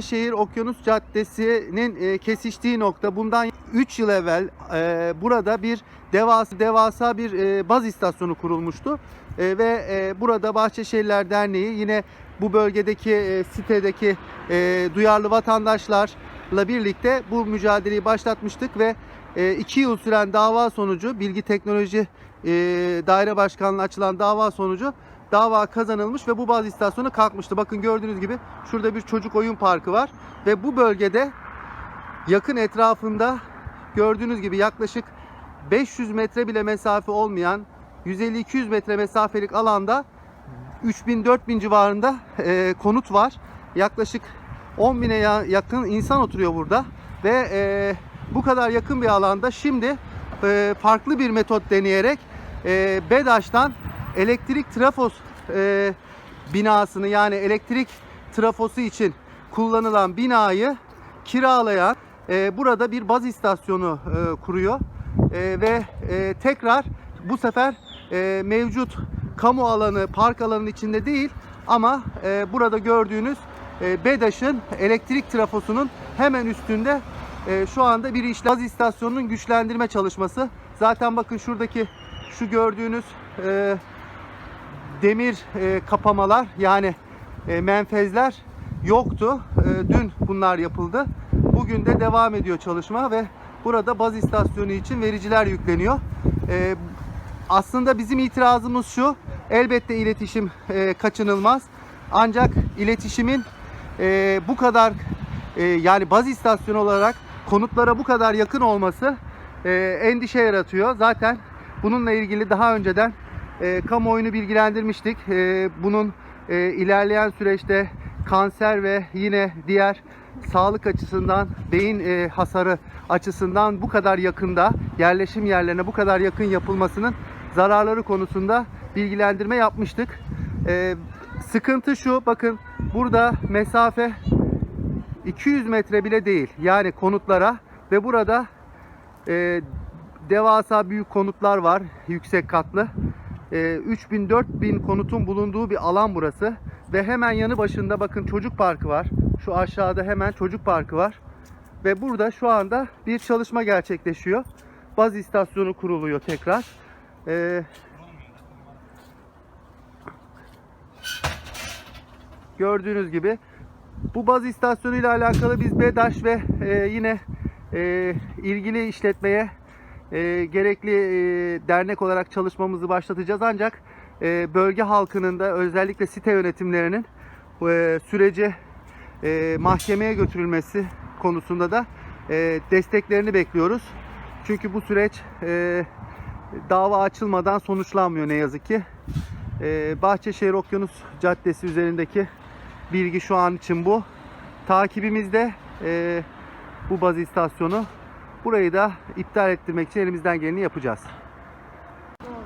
Şehir Okyanus Caddesi'nin e, kesiştiği nokta bundan 3 yıl evvel e, burada bir devasa devasa bir e, baz istasyonu kurulmuştu. Ve burada Bahçeşehirler Derneği yine bu bölgedeki sitedeki duyarlı vatandaşlarla birlikte bu mücadeleyi başlatmıştık ve 2 yıl süren dava sonucu Bilgi Teknoloji e, Daire Başkanlığı açılan dava sonucu dava kazanılmış ve bu baz istasyonu kalkmıştı. Bakın gördüğünüz gibi şurada bir çocuk oyun parkı var ve bu bölgede yakın etrafında gördüğünüz gibi yaklaşık 500 metre bile mesafe olmayan 150-200 metre mesafelik alanda 3000-4000 civarında e, konut var. Yaklaşık 10 bine ya- yakın insan oturuyor burada. Ve e, bu kadar yakın bir alanda şimdi e, farklı bir metot deneyerek e, BEDAŞ'tan elektrik trafos e, binasını yani elektrik trafosu için kullanılan binayı kiralayan e, burada bir baz istasyonu e, kuruyor. E, ve e, tekrar bu sefer e, mevcut kamu alanı park alanının içinde değil ama e, burada gördüğünüz e, BEDAŞ'ın elektrik trafosunun hemen üstünde e, şu anda bir iş baz istasyonunun güçlendirme çalışması. Zaten bakın şuradaki şu gördüğünüz e, demir e, kapamalar yani menfezler yoktu. Dün bunlar yapıldı. Bugün de devam ediyor çalışma ve burada baz istasyonu için vericiler yükleniyor. Aslında bizim itirazımız şu. Elbette iletişim kaçınılmaz. Ancak iletişimin e, bu kadar e, yani baz istasyonu olarak konutlara bu kadar yakın olması e, endişe yaratıyor. Zaten bununla ilgili daha önceden e, kamuoyunu bilgilendirmiştik. E, bunun e, ilerleyen süreçte kanser ve yine diğer sağlık açısından, beyin e, hasarı açısından bu kadar yakında yerleşim yerlerine bu kadar yakın yapılmasının zararları konusunda bilgilendirme yapmıştık. E, sıkıntı şu, bakın burada mesafe 200 metre bile değil yani konutlara ve burada e, devasa büyük konutlar var yüksek katlı. E, 3000-4000 konutun bulunduğu bir alan burası ve hemen yanı başında bakın çocuk parkı var. Şu aşağıda hemen çocuk parkı var. Ve burada şu anda bir çalışma gerçekleşiyor. Baz istasyonu kuruluyor tekrar. E, gördüğünüz gibi bu baz istasyonu ile alakalı biz BEDAŞ ve e, yine e, ilgili işletmeye e, gerekli e, dernek olarak çalışmamızı başlatacağız. Ancak e, bölge halkının da özellikle site yönetimlerinin e, süreci e, mahkemeye götürülmesi konusunda da e, desteklerini bekliyoruz. Çünkü bu süreç e, dava açılmadan sonuçlanmıyor ne yazık ki. E, Bahçeşehir Okyanus Caddesi üzerindeki bilgi şu an için bu. Takibimizde e, bu baz istasyonu. Burayı da iptal ettirmek için elimizden geleni yapacağız.